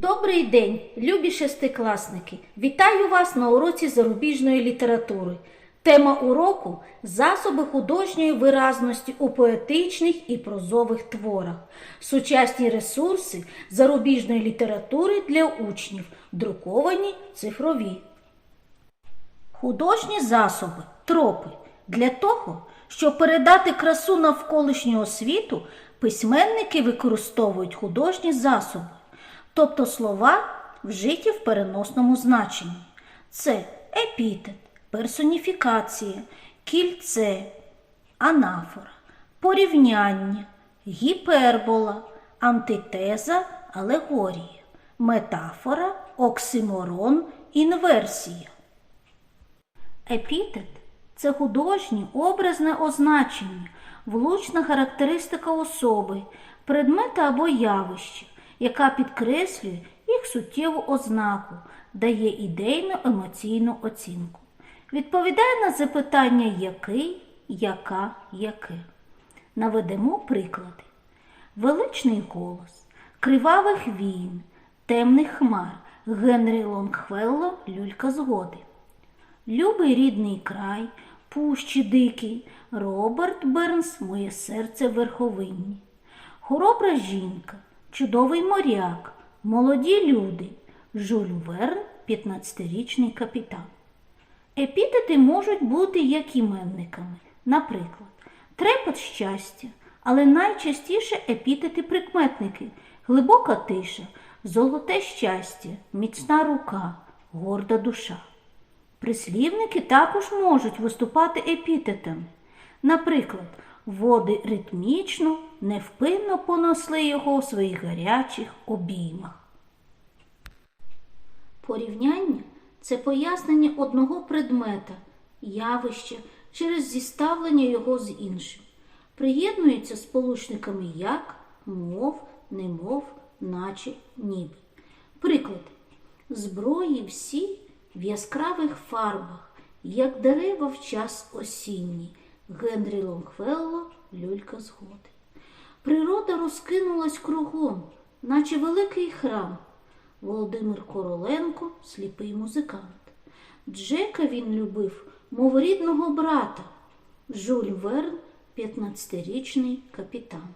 Добрий день, любі шестикласники! Вітаю вас на уроці зарубіжної літератури. Тема уроку засоби художньої виразності у поетичних і прозових творах, сучасні ресурси зарубіжної літератури для учнів, друковані цифрові. Художні засоби, тропи. Для того, щоб передати красу навколишнього світу, письменники використовують художні засоби, тобто слова, вжиті в переносному значенні. Це епітет, персоніфікація, кільце, анафора, порівняння, гіпербола, антитеза, алегорія, метафора, оксиморон, інверсія. Епітет це художнє образне означення, влучна характеристика особи, предмета або явища, яка підкреслює їх суттєву ознаку, дає ідейну емоційну оцінку. Відповідає на запитання який, яка, яке. Наведемо приклади. Величний голос, кривавих війн, темних хмар, Генрі Лонгфелло, Люлька згоди. Любий рідний край, пущі дикий, Роберт Бернс, моє серце верховинні. Хоробра жінка, чудовий моряк, молоді люди, Жюль Верн, 15-річний капітан. Епітети можуть бути як іменниками, наприклад, трепет щастя, але найчастіше епітети прикметники, глибока тиша, золоте щастя, міцна рука, горда душа. Прислівники також можуть виступати епітетами. Наприклад, води ритмічно, невпинно понесли його у своїх гарячих обіймах. Порівняння це пояснення одного предмета, явища через зіставлення його з іншим. Приєднуються сполучниками як, мов, немов, наче, ніби. Приклад. Зброї всі в яскравих фарбах, як дерева в час осінній. Генрі Лонгфелло, Люлька згоди. Природа розкинулась кругом, наче великий храм. Володимир Короленко, сліпий музикант. Джека він любив, мов рідного брата. Жюль Верн, 15-річний капітан.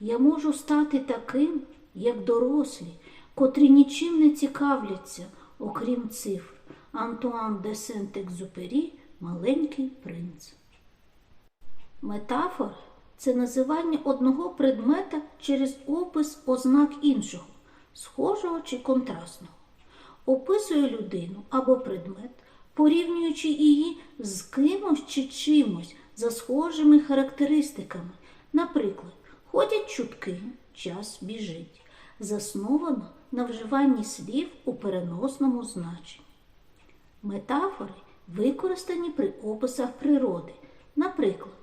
Я можу стати таким, як дорослі, котрі нічим не цікавляться, окрім цифр. Антуан де Сент-Екзюпері Маленький принц. Метафора це називання одного предмета через опис ознак іншого, схожого чи контрастного. Описує людину або предмет, порівнюючи її з кимось чи чимось за схожими характеристиками. Наприклад, ходять чутки, час біжить, засновано на вживанні слів у переносному значенні. Метафори використані при описах природи. Наприклад,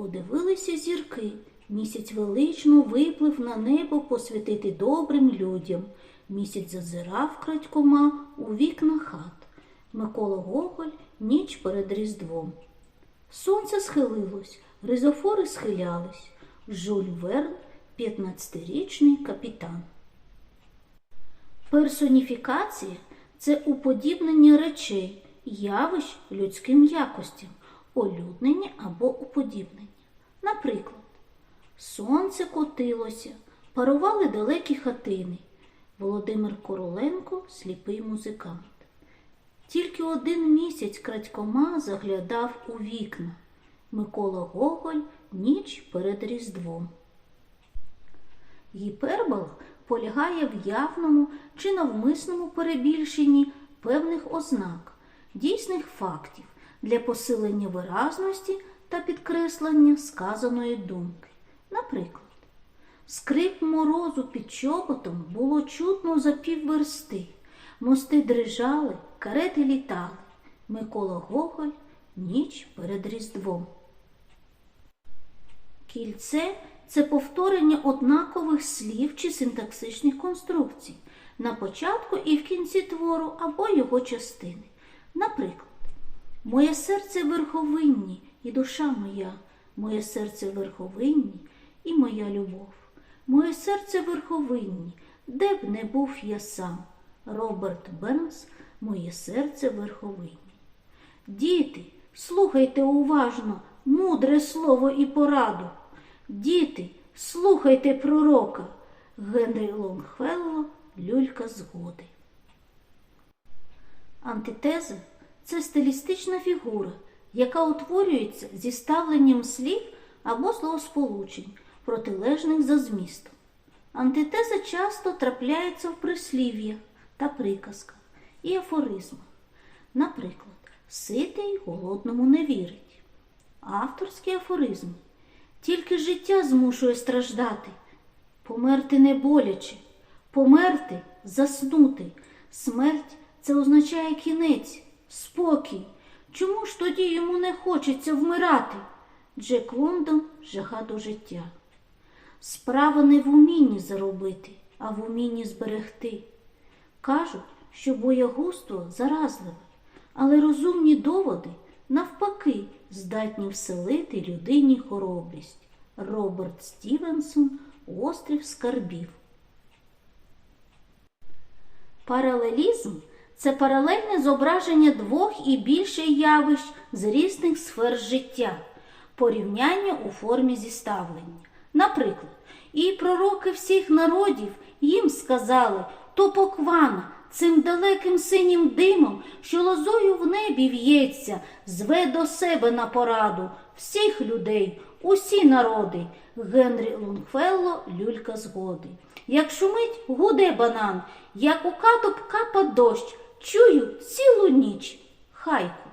подивилися зірки, місяць велично виплив на небо посвятити добрим людям. Місяць зазирав крадькома у вікна хат. Микола Гоголь ніч перед Різдвом. Сонце схилилось, ризофори схилялись. Жюль Верн, 15-річний капітан. Персоніфікація це уподібнення речей, явищ людським якостям, олюднення або уподібнення. Наприклад, сонце котилося, парували далекі хатини. Володимир Короленко сліпий музикант. Тільки один місяць крадькома заглядав у вікна. Микола Гоголь ніч перед Різдвом. Гіпербола полягає в явному чи навмисному перебільшенні певних ознак, дійсних фактів для посилення виразності та підкреслення сказаної думки. Наприклад, скрип морозу під чоботом було чутно за півверсти, мости дрижали, карети літали. Микола Гоголь ніч перед Різдвом. Кільце це повторення однакових слів чи синтаксичних конструкцій на початку і в кінці твору або його частини. Наприклад, моє серце верховинні і душа моя, моє серце верховинні і моя любов, моє серце верховинні, де б не був я сам. Роберт Бернс, моє серце верховині. Діти, слухайте уважно мудре слово і пораду. Діти, слухайте пророка. Генрі Лонгфелло, люлька згоди. Антитеза це стилістична фігура, яка утворюється зі ставленням слів або словосполучень, протилежних за змістом. Антитеза часто трапляється в прислів'ях та приказках і афоризмах. Наприклад, ситий голодному не вірить. Авторські афоризми. Тільки життя змушує страждати. Померти не боляче, померти заснути. Смерть це означає кінець, спокій. Чому ж тоді йому не хочеться вмирати? Джек Лондон жага до життя. Справа не в умінні заробити, а в умінні зберегти. Кажуть, що боягузтво заразливе, але розумні доводи, навпаки, здатні вселити людині хоробрість. Роберт Стівенсон Острів скарбів. Паралелізм це паралельне зображення двох і більше явищ з різних сфер життя, порівняння у формі зіставлення. Наприклад, і пророки всіх народів їм сказали то поквана цим далеким синім димом, що лозою в небі в'ється, зве до себе на пораду всіх людей, усі народи. Генрі Лонгфелло люлька згоди. Як шумить, гуде банан, як у катоп капа дощ, чую цілу ніч. Хайку.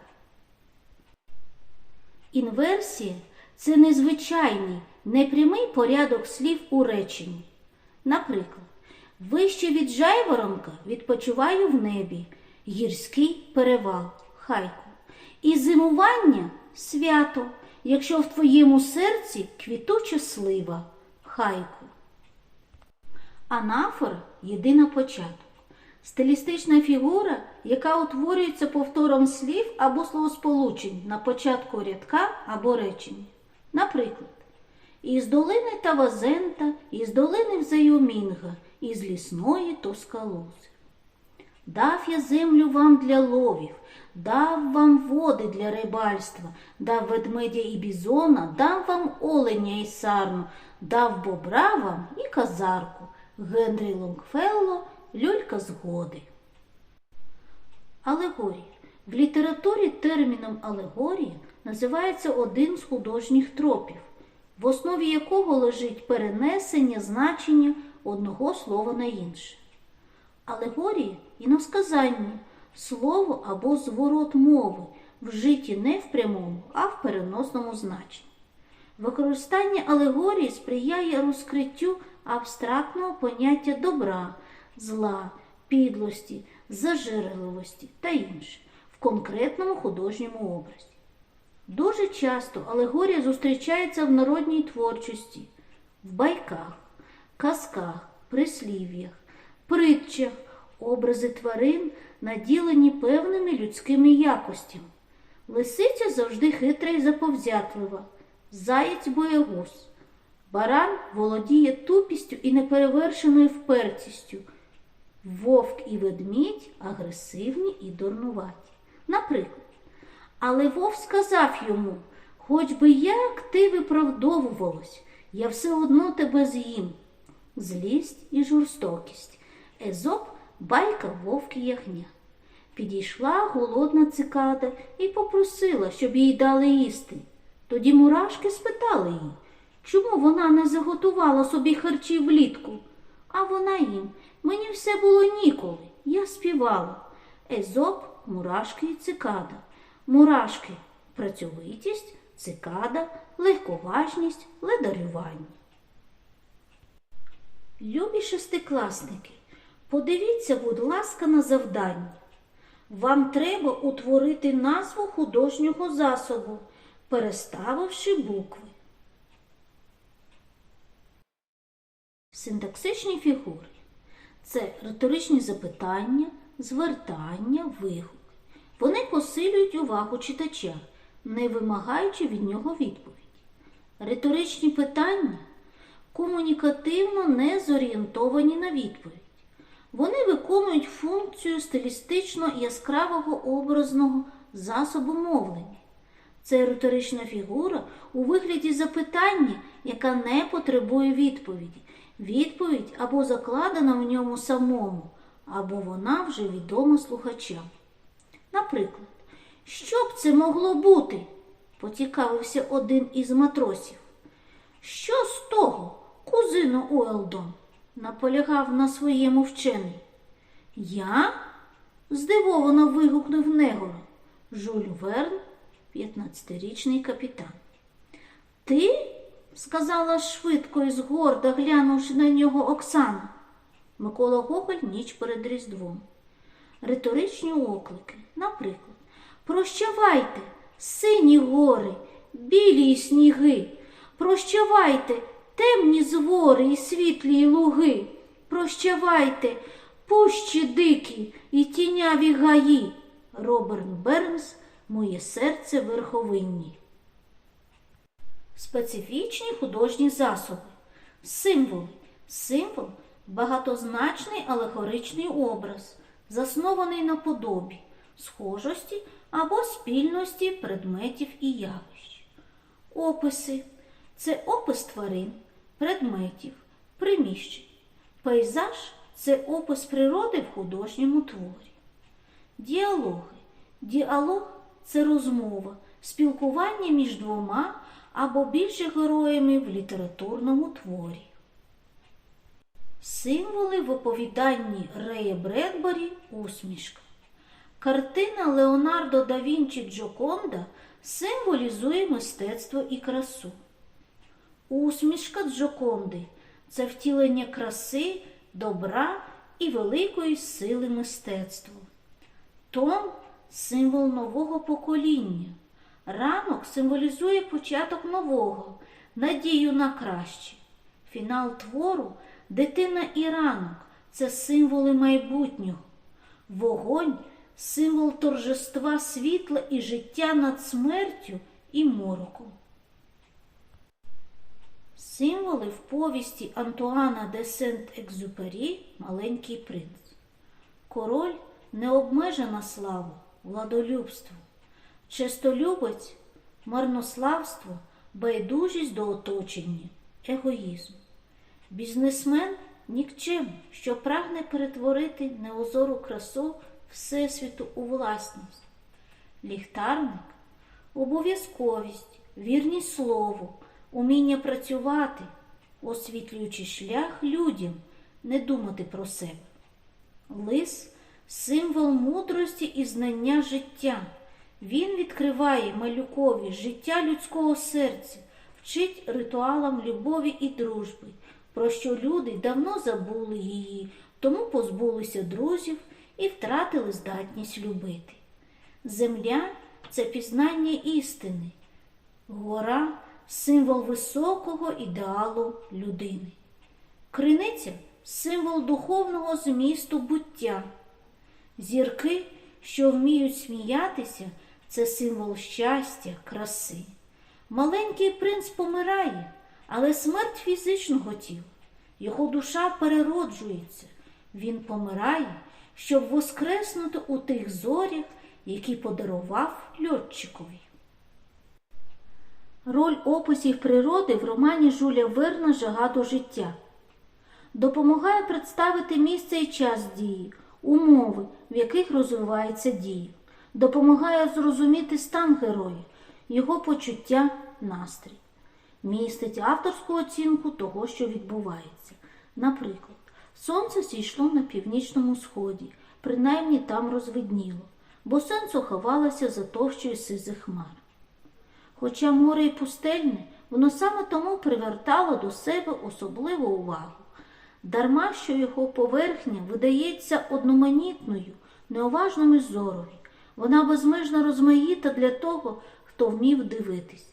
Інверсія це незвичайний, непрямий порядок слів у реченні. Наприклад, вище від жайворонка відпочиваю в небі, гірський перевал, хайку. І зимування свято, якщо в твоєму серці квітуча слива, хайку. Анафора єдина початок. Стилістична фігура, яка утворюється повтором слів або словосполучень на початку рядка або речення. Наприклад, із долини Тавазента, із долини Взайомінга, із лісної Тоскалози. Дав я землю вам для ловів, дав вам води для рибальства, дав ведмедя і бізона, дав вам оленя і сарну, дав бобра вам і казарку. Генрі Лонгфелло Люлька згоди. Алегорія. В літературі терміном алегорія називається один з художніх тропів, в основі якого лежить перенесення значення одного слова на інше. Алегорія іносказання слово або зворот мови, вжиті не в прямому, а в переносному значенні. Використання алегорії сприяє розкриттю абстрактного поняття добра, зла, підлості, зажерливості та інше в конкретному художньому образі. Дуже часто алегорія зустрічається в народній творчості, в байках, казках, прислів'ях, притчах, образи тварин, наділені певними людськими якостями. Лисиця завжди хитра і заповзятлива, заєць боягуз. Баран володіє тупістю і неперевершеною впертістю. Вовк і ведмідь агресивні і дурнуваті. Наприклад, але вовк сказав йому, хоч би як ти виправдовувалась, я все одно тебе з'їм. Злість і жорстокість. Езоп байка вовк і ягня. Підійшла голодна цикада і попросила, щоб їй дали їсти. Тоді мурашки спитали її, чому вона не заготувала собі харчів влітку. А вона їм, мені все було ніколи, я співала. Езоп, мурашки і цикада. Мурашки працьовитість, цикада, легковажність, ледарювання. Любі шестикласники, подивіться, будь ласка, на завдання. Вам треба утворити назву художнього засобу, переставивши букви. Синтаксичні фігури це риторичні запитання, звертання, вигуки. Вони посилюють увагу читача, не вимагаючи від нього відповіді. Риторичні питання комунікативно не зорієнтовані на відповідь. Вони виконують функцію стилістично яскравого образного засобу мовлення. Це риторична фігура у вигляді запитання, яка не потребує відповіді. Відповідь або закладена в ньому самому, або вона вже відома слухачам. Наприклад, що б це могло бути? поцікавився один із матросів. Що з того, кузино Уелдон? наполягав на своєму вчений. Я? здивовано вигукнув Негор. Жюль Верн, 15-річний капітан. Ти? Сказала швидко і згорда, глянувши на нього Оксана. Микола Гоголь ніч перед Різдвом. Риторичні оклики, наприклад, Прощавайте, сині гори, білі сніги, прощавайте, темні звори і світлі луги, прощавайте, пущі дикі і тіняві гаї. Роберт Бернс, моє серце верховинні. Специфічні художні засоби. Символи. Символ багатозначний алегоричний образ, заснований на подобі, схожості або спільності предметів і явищ. Описи це опис тварин, предметів, приміщень. Пейзаж це опис природи в художньому творі. Діалоги. Діалог це розмова, спілкування між двома або більше героями в літературному творі. Символи в оповіданні Рея Бредбері усмішка. Картина Леонардо да Вінчі Джоконда символізує мистецтво і красу. Усмішка Джоконди це втілення краси, добра і великої сили мистецтва. Том символ нового покоління. Ранок символізує початок нового, надію на краще. Фінал твору дитина і ранок це символи майбутнього. Вогонь символ торжества світла і життя над смертю і мороком. Символи в повісті Антуана де Сент-Екзюпері Маленький принц. Король необмежена слава, владолюбство, честолюбець, марнославство, байдужість до оточення, егоїзм. Бізнесмен нікчем, що прагне перетворити неозору красу Всесвіту у власність. Ліхтарник обов'язковість, вірність слову, уміння працювати, освітлюючи шлях людям, не думати про себе. Лис символ мудрості і знання життя. Він відкриває малюкові життя людського серця, вчить ритуалам любові і дружби, про що люди давно забули її, тому позбулися друзів і втратили здатність любити. Земля це пізнання істини, гора символ високого ідеалу людини. Криниця символ духовного змісту буття. Зірки, що вміють сміятися, це символ щастя, краси. Маленький принц помирає, але смерть фізичного тіла. Його душа перероджується. Він помирає, щоб воскреснути у тих зорях, які подарував льотчикові. Роль описів природи в романі Жуля Верна Жага до життя допомагає представити місце і час дії, умови, в яких розвивається дія, допомагає зрозуміти стан героя, його почуття, настрій, містить авторську оцінку того, що відбувається. Наприклад, сонце зійшло на північному сході, принаймні там розвидніло, бо сонце ховалося за товщою сизих хмар. Хоча море й пустельне, воно саме тому привертало до себе особливу увагу, дарма що його поверхня видається одноманітною, неуважними зорові. Вона безмежно розмаїта для того, хто вмів дивитись.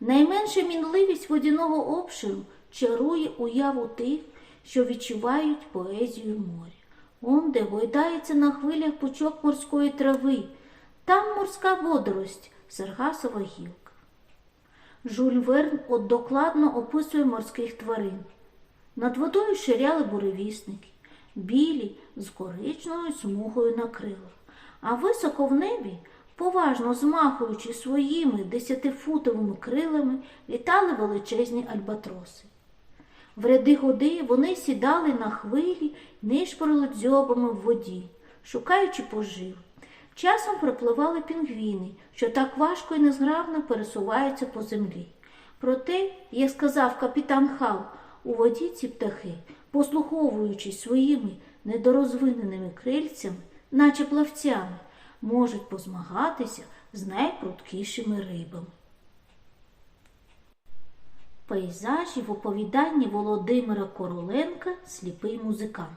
Найменша мінливість водяного обширу чарує уяву тих, що відчувають поезію моря. Он, де гойдається на хвилях пучок морської трави, там морська водорость, саргасова гілка. Жюль Верн от докладно описує морських тварин. Над водою ширяли буревісники, білі з коричневою смугою на крилах, а високо в небі, поважно змахуючи своїми десятифутовими крилами, літали величезні альбатроси. В ряди годи вони сідали на хвилі, нишпорили дзьобами в воді, шукаючи пожив. Часом припливали пінгвіни, що так важко і незграбно пересуваються по землі. Проте, як сказав капітан Хал, у воді ці птахи, послуховуючись своїми недорозвиненими крильцями, наче плавцями, можуть позмагатися з найпрудкішими рибами. Пейзажі в оповіданні Володимира Короленка Сліпий музикант.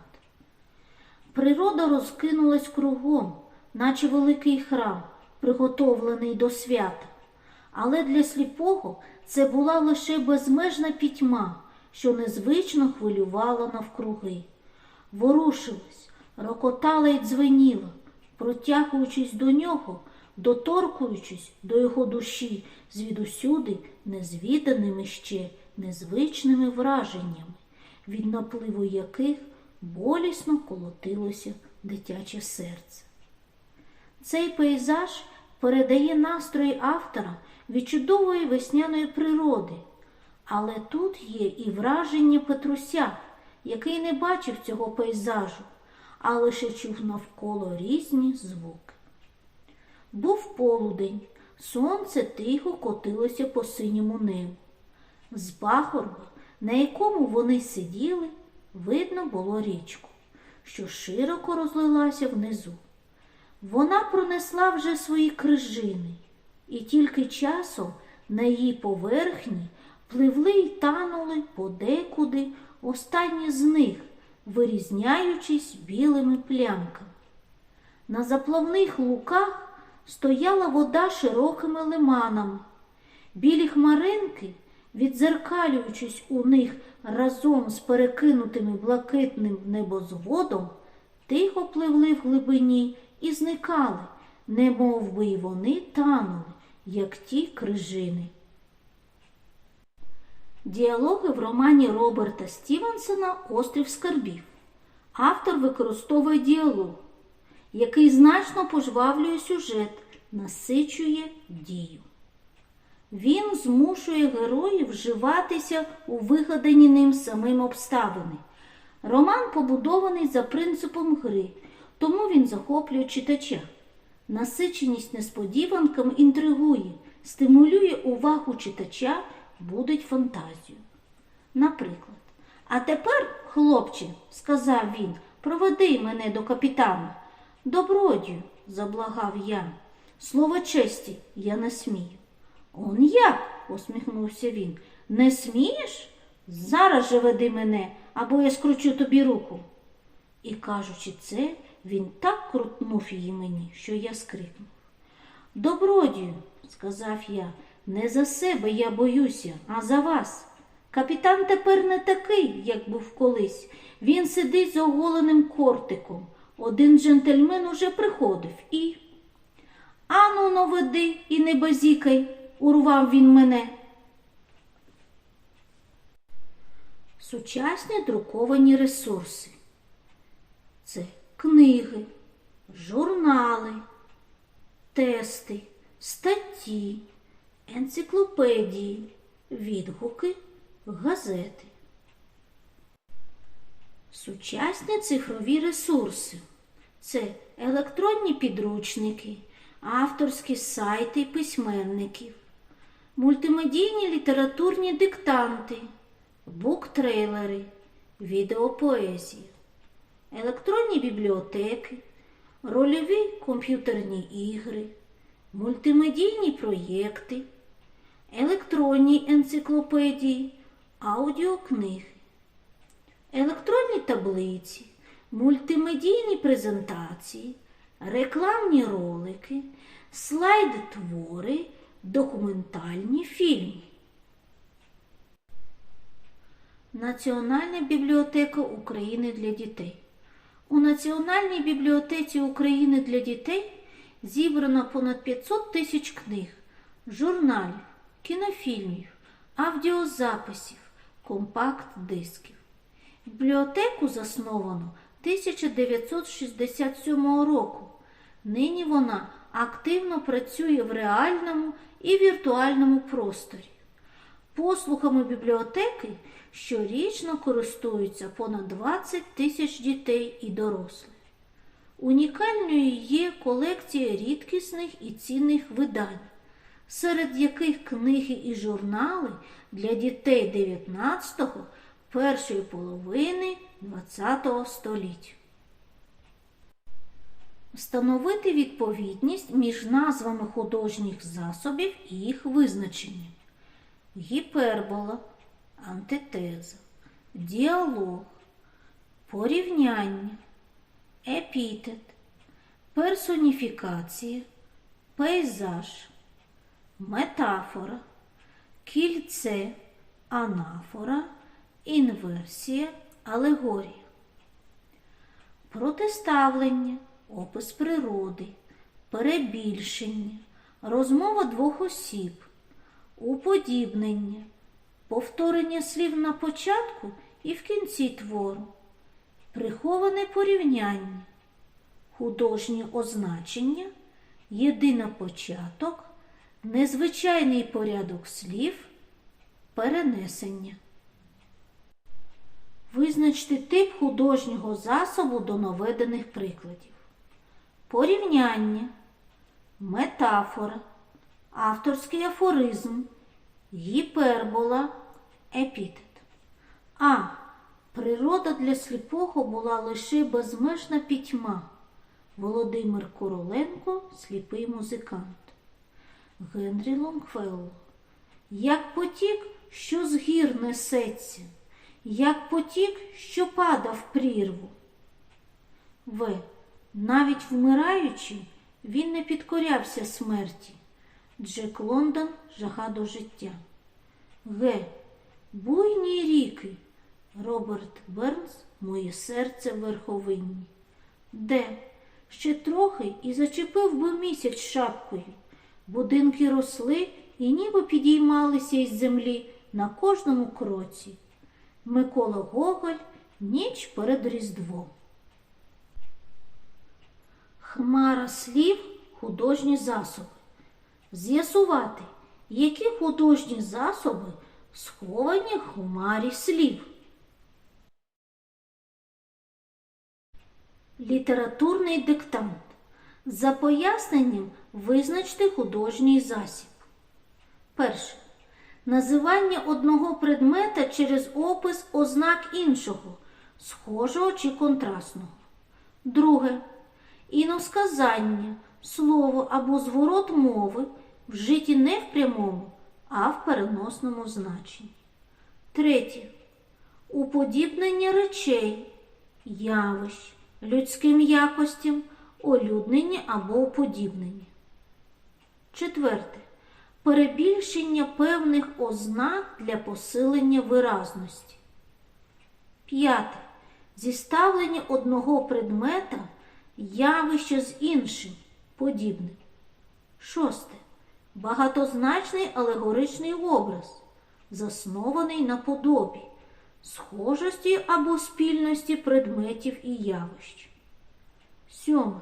Природа розкинулась кругом, наче великий храм, приготовлений до свята. Але для сліпого це була лише безмежна пітьма, що незвично хвилювала навкруги. Ворушилась, рокотала й дзвеніла, протягуючись до нього, доторкуючись до його душі звідусюди незвіданими ще незвичними враженнями, від напливу яких болісно колотилося дитяче серце. Цей пейзаж передає настрої автора від чудової весняної природи, але тут є і враження Петруся, який не бачив цього пейзажу, а лише чув навколо різні звуки. Був полудень, сонце тихо котилося по синьому небу. З пахорба, на якому вони сиділи, видно було річку, що широко розлилася внизу. Вона пронесла вже свої крижини, і тільки часом на її поверхні пливли й танули подекуди останні з них, вирізняючись білими плямками. На заплавних луках стояла вода широкими лиманами. Білі хмаринки, відзеркалюючись у них разом з перекинутими блакитним небозводом, тихо пливли в глибині і зникали, не би й вони танули, як ті крижини. Діалоги в романі Роберта Стівенсона Острів скарбів. Автор використовує діалог, який значно пожвавлює сюжет, насичує дію. Він змушує героїв вживатися у вигадані ним самим обставини. Роман побудований за принципом гри, тому він захоплює читача. Насиченість несподіванками інтригує, стимулює увагу читача, будить фантазію. Наприклад, а тепер, хлопче, сказав він, проведи мене до капітана. Добродію, заблагав я. Слово честі я не смію. Он як? усміхнувся він. Не смієш? Зараз же веди мене, або я скручу тобі руку. І, кажучи це, він так крутнув її мені, що я скрикнув. Добродію, сказав я, не за себе я боюся, а за вас. Капітан тепер не такий, як був колись. Він сидить з оголеним кортиком. Один джентльмен уже приходив і. Ану, но веди і не базікай, урвав він мене. Сучасні друковані ресурси. Це книги, журнали, тести, статті, енциклопедії, відгуки, газети. Сучасні цифрові ресурси це електронні підручники, авторські сайти письменників, мультимедійні літературні диктанти, буктрейлери, відеопоезія, електронні бібліотеки, рольові комп'ютерні ігри, мультимедійні проєкти, електронні енциклопедії, аудіокниги електронні таблиці, мультимедійні презентації, рекламні ролики, слайд-твори, документальні фільми. Національна бібліотека України для дітей. У Національній бібліотеці України для дітей зібрано понад 500 тисяч книг, журналів, кінофільмів, аудіозаписів, компакт-дисків. Бібліотеку засновано 1967 року. Нині вона активно працює в реальному і віртуальному просторі. Послугами бібліотеки щорічно користуються понад 20 тисяч дітей і дорослих. Унікальною є колекція рідкісних і цінних видань, серед яких книги і журнали для дітей 19-го, першої половини ХХ століття. Встановити відповідність між назвами художніх засобів і їх визначенням. Гіпербола, антитеза, діалог, порівняння, епітет, персоніфікація, пейзаж, метафора, кільце, анафора, інверсія, алегорія. Протиставлення, опис природи, перебільшення, розмова двох осіб, уподібнення, повторення слів на початку і в кінці твору, приховане порівняння, художнє означення, єдина початок, незвичайний порядок слів, перенесення. Визначте тип художнього засобу до наведених прикладів. Порівняння, метафора, авторський афоризм, гіпербола, епітет. А. Природа для сліпого була лише безмежна пітьма. Володимир Короленко, сліпий музикант. Генрі Лонгфелло. Як потік, що з гір несеться, як потік, що пада в прірву. В. Навіть вмираючи, він не підкорявся смерті. Джек Лондон Жага до життя. Г. Буйні ріки. Роберт Бернс Моє серце верховинні. Д. Ще трохи і зачепив би місяць шапкою. Будинки росли і ніби підіймалися із землі на кожному кроці. Микола Гоголь Ніч перед Різдвом. Хмара слів художні засоби. З'ясувати, які художні засоби сховані в хмарі слів. Літературний диктант. За поясненням визначте художній засіб. Перше. Називання одного предмета через опис ознак іншого, схожого чи контрастного. Друге. Іносказання, слово або зворот мови, вжиті не в прямому, а в переносному значенні. Третє. Уподібнення речей, явищ, людським якостям, олюднення або уподібнення. Четверте. Перебільшення певних ознак для посилення виразності. П'яте. Зіставлення одного предмета явище з іншим подібним. Шосте. Багатозначний алегоричний образ, заснований на подобі, схожості або спільності предметів і явищ. Сьоме.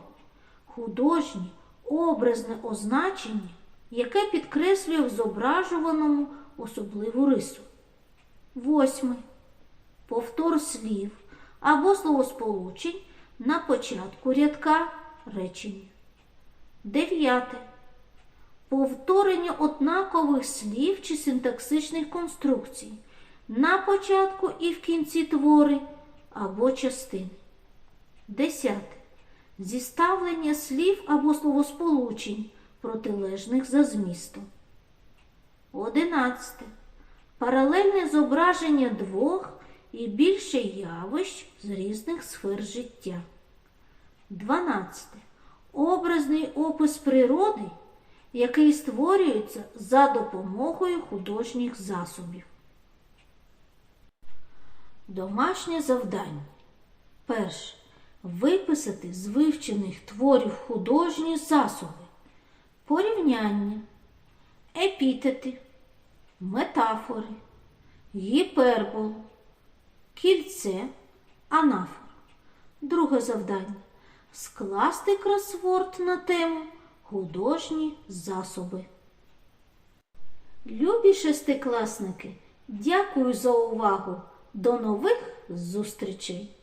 Художнє образне означення, яке підкреслює в зображуваному особливу рису. Восьме. Повтор слів або словосполучень на початку рядка речення. Дев'яте. Повторення однакових слів чи синтаксичних конструкцій на початку і в кінці твори або частини. Десяте. Зіставлення слів або словосполучень, протилежних за змістом. Одинадцяте. Паралельне зображення двох і більше явищ з різних сфер життя. 12. Образний опис природи, який створюється за допомогою художніх засобів. Домашнє завдання. Перше. Виписати з вивчених творів художні засоби, порівняння, епітети, метафори, гіперболу, кільце, анафора. Друге завдання. Скласти кросворд на тему художні засоби. Любі шестикласники, дякую за увагу. До нових зустрічей!